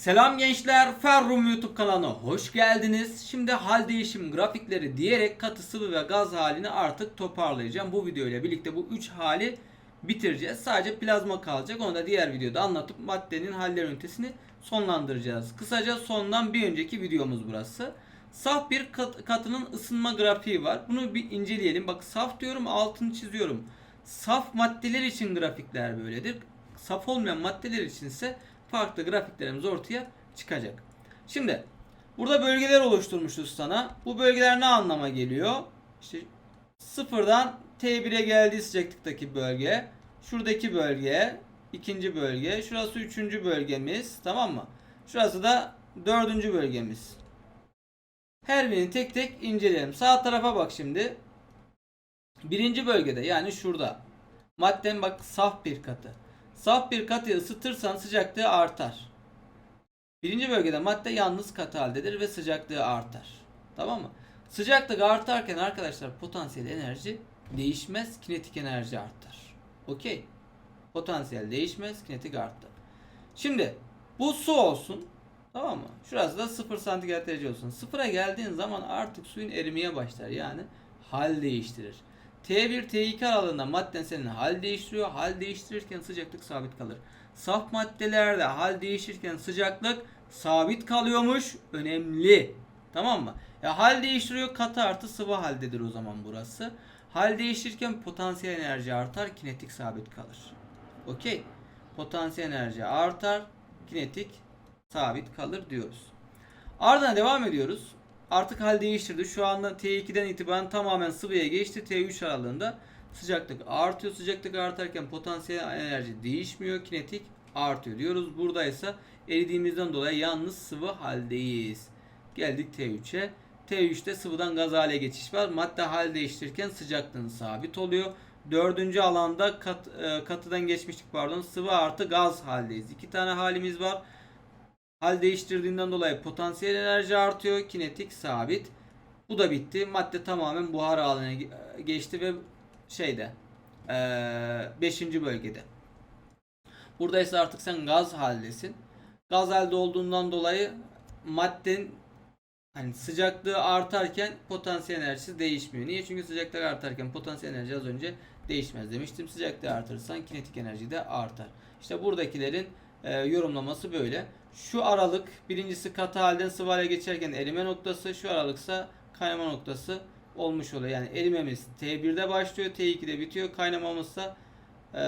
Selam gençler, Ferrum YouTube kanalına hoş geldiniz. Şimdi hal değişim grafikleri diyerek katı sıvı ve gaz halini artık toparlayacağım. Bu video ile birlikte bu 3 hali bitireceğiz. Sadece plazma kalacak. Onu da diğer videoda anlatıp maddenin haller ünitesini sonlandıracağız. Kısaca sondan bir önceki videomuz burası. Saf bir kat- katının ısınma grafiği var. Bunu bir inceleyelim. Bak saf diyorum altını çiziyorum. Saf maddeler için grafikler böyledir. Saf olmayan maddeler için ise farklı grafiklerimiz ortaya çıkacak. Şimdi burada bölgeler oluşturmuşuz sana. Bu bölgeler ne anlama geliyor? İşte sıfırdan T1'e geldiği sıcaklıktaki bölge, şuradaki bölge, ikinci bölge, şurası üçüncü bölgemiz, tamam mı? Şurası da dördüncü bölgemiz. Her birini tek tek inceleyelim. Sağ tarafa bak şimdi. Birinci bölgede yani şurada. Madden bak saf bir katı. Saf bir katıyı ısıtırsan sıcaklığı artar. Birinci bölgede madde yalnız katı haldedir ve sıcaklığı artar. Tamam mı? Sıcaklık artarken arkadaşlar potansiyel enerji değişmez, kinetik enerji artar. Okey. Potansiyel değişmez, kinetik arttı. Şimdi bu su olsun. Tamam mı? Şurası da 0 santigrat derece olsun. Sıfıra geldiğin zaman artık suyun erimeye başlar. Yani hal değiştirir. T1 T2 aralığında madden senin hal değiştiriyor. Hal değiştirirken sıcaklık sabit kalır. Saf maddelerde hal değişirken sıcaklık sabit kalıyormuş. Önemli. Tamam mı? Ya hal değiştiriyor katı artı sıvı haldedir o zaman burası. Hal değiştirirken potansiyel enerji artar, kinetik sabit kalır. Okey. Potansiyel enerji artar, kinetik sabit kalır diyoruz. Ardından devam ediyoruz. Artık hal değiştirdi. Şu anda T2'den itibaren tamamen sıvıya geçti. T3 aralığında sıcaklık artıyor. Sıcaklık artarken potansiyel enerji değişmiyor. Kinetik artıyor diyoruz. Burada ise eridiğimizden dolayı yalnız sıvı haldeyiz. Geldik T3'e. T3'te sıvıdan gaz hale geçiş var. Madde hal değiştirirken sıcaklığın sabit oluyor. Dördüncü alanda kat, e, katıdan geçmiştik pardon. Sıvı artı gaz haldeyiz. İki tane halimiz var. Hal değiştirdiğinden dolayı potansiyel enerji artıyor. Kinetik sabit. Bu da bitti. Madde tamamen buhar haline ge- geçti ve şeyde 5. bölgede. Burada artık sen gaz haldesin. Gaz halde olduğundan dolayı maddenin hani sıcaklığı artarken potansiyel enerjisi değişmiyor. Niye? Çünkü sıcaklık artarken potansiyel enerji az önce değişmez demiştim. Sıcaklığı artırırsan kinetik enerji de artar. İşte buradakilerin e, yorumlaması böyle. Şu aralık birincisi katı halden sıvı hale geçerken erime noktası, şu aralıksa kaynama noktası olmuş oluyor. Yani erimemiz T1'de başlıyor, T2'de bitiyor. Kaynamamızsa e,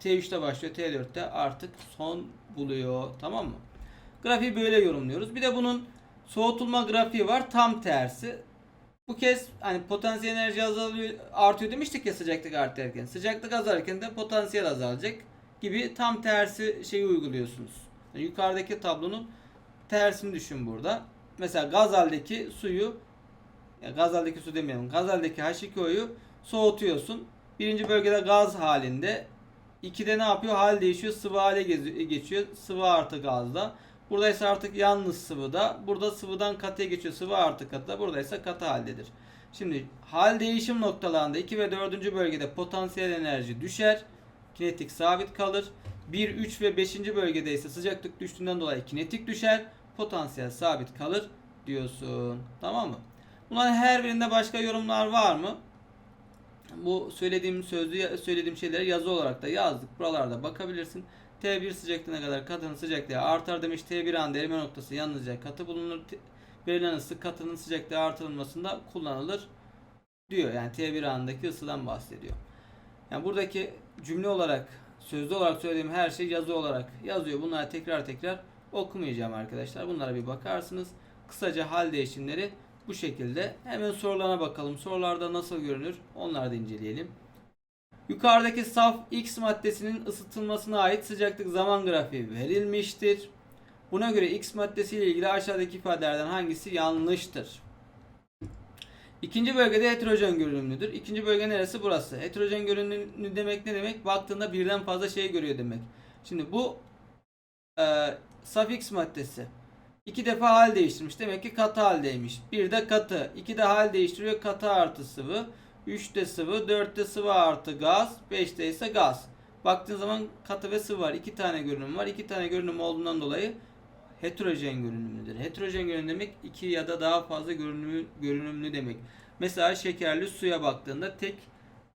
T3'te başlıyor, T4'te artık son buluyor. Tamam mı? Grafiği böyle yorumluyoruz. Bir de bunun soğutulma grafiği var. Tam tersi. Bu kez hani potansiyel enerji azalıyor, artıyor demiştik ya sıcaklık artarken. Sıcaklık azalırken de potansiyel azalacak gibi tam tersi şeyi uyguluyorsunuz. Yukarıdaki tablonun tersini düşün burada. Mesela gazaldeki suyu ya gazaldeki su demeyelim. Gazaldeki H2O'yu soğutuyorsun. Birinci bölgede gaz halinde. İkide ne yapıyor? Hal değişiyor. Sıvı hale geçiyor. Sıvı artı gazda. Burada ise artık yalnız sıvıda. Burada sıvıdan katıya geçiyor. Sıvı artı katıda. Burada ise katı haldedir. Şimdi hal değişim noktalarında 2 ve 4. bölgede potansiyel enerji düşer. Kinetik sabit kalır. 1, 3 ve 5. bölgede ise sıcaklık düştüğünden dolayı kinetik düşer. Potansiyel sabit kalır diyorsun. Tamam mı? Bunların her birinde başka yorumlar var mı? Bu söylediğim sözlü söylediğim şeyleri yazı olarak da yazdık. Buralarda bakabilirsin. T1 sıcaklığına kadar katının sıcaklığı artar demiş. T1 anda erime noktası yalnızca katı bulunur. Verilen ısı katının sıcaklığı artırılmasında kullanılır diyor. Yani T1 andaki ısıdan bahsediyor. Yani buradaki cümle olarak sözlü olarak söylediğim her şey yazı olarak yazıyor. Bunları tekrar tekrar okumayacağım arkadaşlar. Bunlara bir bakarsınız. Kısaca hal değişimleri bu şekilde. Hemen sorularına bakalım. Sorularda nasıl görünür? Onları da inceleyelim. Yukarıdaki saf X maddesinin ısıtılmasına ait sıcaklık zaman grafiği verilmiştir. Buna göre X maddesi ile ilgili aşağıdaki ifadelerden hangisi yanlıştır? İkinci bölgede heterojen görünümlüdür. İkinci bölge neresi? Burası. Heterojen görünümlü demek ne demek? Baktığında birden fazla şey görüyor demek. Şimdi bu e, saf X maddesi. İki defa hal değiştirmiş. Demek ki katı haldeymiş. Bir de katı. İki de hal değiştiriyor. Katı artı sıvı. Üçte sıvı. Dörtte sıvı artı gaz. Beşte ise gaz. Baktığın zaman katı ve sıvı var. İki tane görünüm var. İki tane görünüm olduğundan dolayı heterojen görünümlüdür. Heterojen görünüm demek iki ya da daha fazla görünümlü, görünümlü demek. Mesela şekerli suya baktığında tek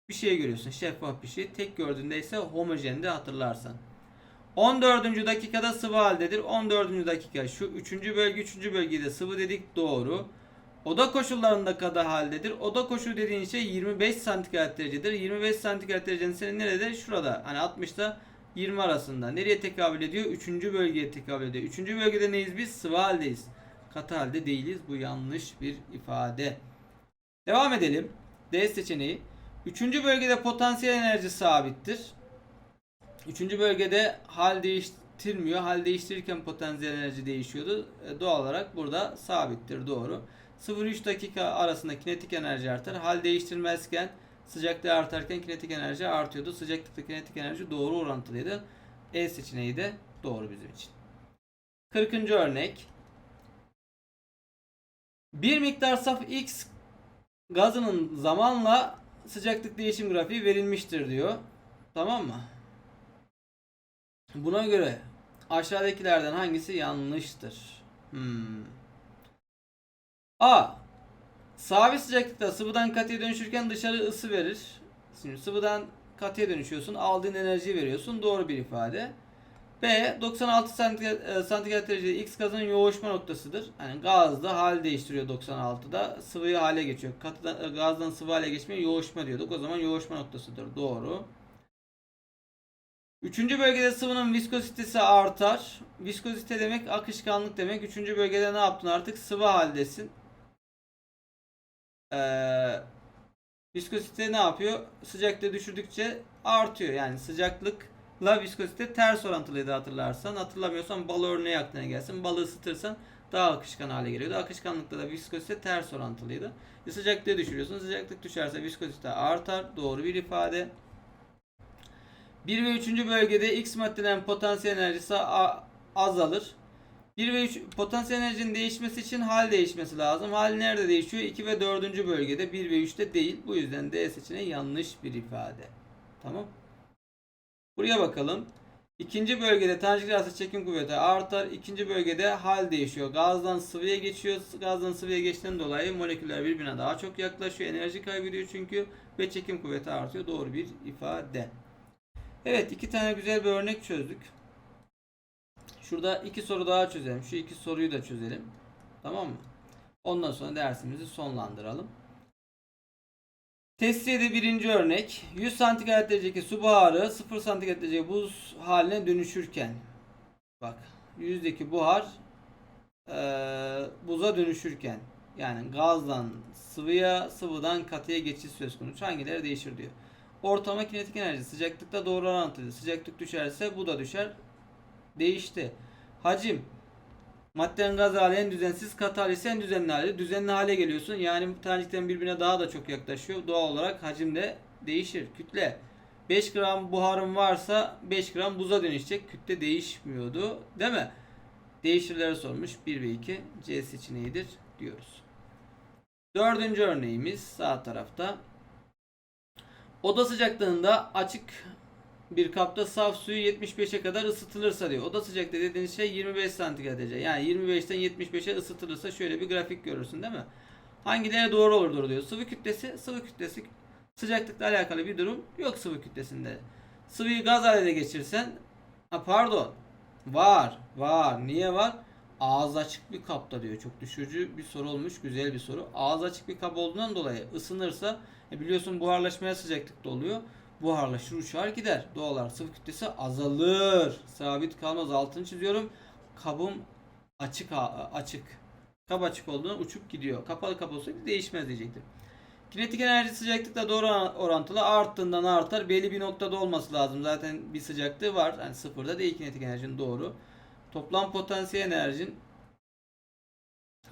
bir şey görüyorsun. Şeffaf bir şey. Tek gördüğünde ise homojen de hatırlarsan. 14. dakikada sıvı haldedir. 14. dakika şu 3. bölge 3. bölgede sıvı dedik doğru. Oda koşullarında kada haldedir. Oda koşulu dediğin şey 25 santigrat derecedir. 25 santigrat derecenin senin nerede? Şurada. Hani 60'da 20 arasında. Nereye tekabül ediyor? 3. bölgeye tekabül ediyor. 3. bölgede neyiz biz? Sıvı haldeyiz. Katı halde değiliz. Bu yanlış bir ifade. Devam edelim. D seçeneği. 3. bölgede potansiyel enerji sabittir. Üçüncü bölgede hal değiştirmiyor. Hal değiştirirken potansiyel enerji değişiyordu. E, doğal olarak burada sabittir. Doğru. 0-3 dakika arasında kinetik enerji artar. Hal değiştirmezken sıcaklığı artarken kinetik enerji artıyordu. Sıcaklıkta kinetik enerji doğru orantılıydı. E seçeneği de doğru bizim için. 40. örnek. Bir miktar saf X gazının zamanla sıcaklık değişim grafiği verilmiştir diyor. Tamam mı? Buna göre aşağıdakilerden hangisi yanlıştır? Hmm. A. Sabit sıcaklıkta sıvıdan katıya dönüşürken dışarı ısı verir. Şimdi sıvıdan katıya dönüşüyorsun. Aldığın enerjiyi veriyorsun. Doğru bir ifade. B. 96 santigrat, e, santigrat derecede X gazının yoğuşma noktasıdır. Yani gazda hal değiştiriyor 96'da. Sıvıyı hale geçiyor. Katıdan, e, gazdan sıvı hale geçmeye yoğuşma diyorduk. O zaman yoğuşma noktasıdır. Doğru. Üçüncü bölgede sıvının viskozitesi artar. Viskozite demek akışkanlık demek. Üçüncü bölgede ne yaptın artık? Sıvı haldesin. Ee, viskozite ne yapıyor? Sıcaklığı düşürdükçe artıyor. Yani sıcaklıkla viskozite ters orantılıydı hatırlarsan. Hatırlamıyorsan bal örneği aklına gelsin. Balı ısıtırsan daha akışkan hale geliyordu. Akışkanlıkta da viskozite ters orantılıydı. E, sıcaklığı düşürüyorsun. Sıcaklık düşerse viskozite artar. Doğru bir ifade. 1 ve 3. bölgede X maddelerin potansiyel enerjisi azalır. 1 ve 3 potansiyel enerjinin değişmesi için hal değişmesi lazım. Hal nerede değişiyor? 2 ve 4. bölgede 1 ve 3'te değil. Bu yüzden D seçeneği yanlış bir ifade. Tamam. Buraya bakalım. İkinci bölgede tanjant arası çekim kuvveti artar. İkinci bölgede hal değişiyor. Gazdan sıvıya geçiyor. Gazdan sıvıya geçtiğinden dolayı moleküller birbirine daha çok yaklaşıyor. Enerji kaybediyor çünkü ve çekim kuvveti artıyor. Doğru bir ifade. Evet iki tane güzel bir örnek çözdük. Şurada iki soru daha çözelim. Şu iki soruyu da çözelim. Tamam mı? Ondan sonra dersimizi sonlandıralım. Test 7 birinci örnek. 100 santigrat derecedeki su buharı 0 santigrat derecedeki buz haline dönüşürken bak yüzdeki buhar e, buza dönüşürken yani gazdan sıvıya sıvıdan katıya geçiş söz konusu hangileri değişir diyor. Ortama kinetik enerji sıcaklıkta doğru orantılı. Sıcaklık düşerse bu da düşer. Değişti. Hacim maddenin gaz hali en düzensiz katı hali ise en düzenli hali. Düzenli hale geliyorsun. Yani taneciklerin birbirine daha da çok yaklaşıyor. Doğal olarak hacim de değişir. Kütle 5 gram buharın varsa 5 gram buza dönüşecek. Kütle değişmiyordu. Değil mi? Değişirleri sormuş. 1 ve 2 C seçeneğidir diyoruz. Dördüncü örneğimiz sağ tarafta. Oda sıcaklığında açık bir kapta saf suyu 75'e kadar ısıtılırsa diyor. Oda sıcaklığı dediğiniz şey 25 santigrat derece. Yani 25'ten 75'e ısıtılırsa şöyle bir grafik görürsün değil mi? Hangileri doğru olurdur diyor. Sıvı kütlesi, sıvı kütlesi sıcaklıkla alakalı bir durum yok sıvı kütlesinde. Sıvıyı gaz haline geçirsen ha pardon var var niye var? Ağız açık bir kapta diyor. Çok düşürücü bir soru olmuş. Güzel bir soru. Ağız açık bir kap olduğundan dolayı ısınırsa e biliyorsun buharlaşmaya sıcaklıkta oluyor. Buharlaşır uçar gider. Doğal olarak sıvı kütlesi azalır. Sabit kalmaz. Altını çiziyorum. Kabım açık açık. Kap açık olduğundan uçup gidiyor. Kapalı kap olsaydı değişmez diyecektim. Kinetik enerji sıcaklıkla doğru orantılı arttığından artar. Belli bir noktada olması lazım. Zaten bir sıcaklığı var. Yani sıfırda değil kinetik enerjinin doğru. Toplam potansiyel enerjin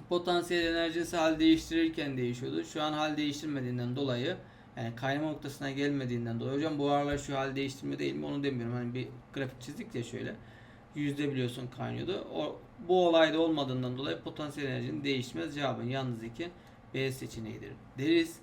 potansiyel enerjisi hal değiştirirken değişiyordu. Şu an hal değiştirmediğinden dolayı yani kaynama noktasına gelmediğinden dolayı hocam buharlar şu hal değiştirme değil mi onu demiyorum. Hani bir grafik çizdik ya şöyle. Yüzde biliyorsun kaynıyordu. O, bu olayda olmadığından dolayı potansiyel enerjinin değişmez. Cevabın yalnız iki B seçeneğidir deriz.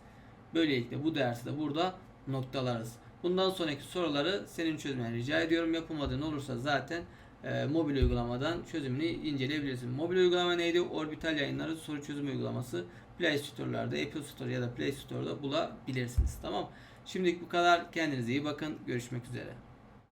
Böylelikle bu dersi de burada noktalarız. Bundan sonraki soruları senin çözmeni rica ediyorum. Yapamadığın olursa zaten e, mobil uygulamadan çözümünü inceleyebilirsin. Mobil uygulama neydi? Orbital yayınları soru çözüm uygulaması. Play Store'larda, Apple Store ya da Play Store'da bulabilirsiniz. Tamam. Şimdilik bu kadar. Kendinize iyi bakın. Görüşmek üzere.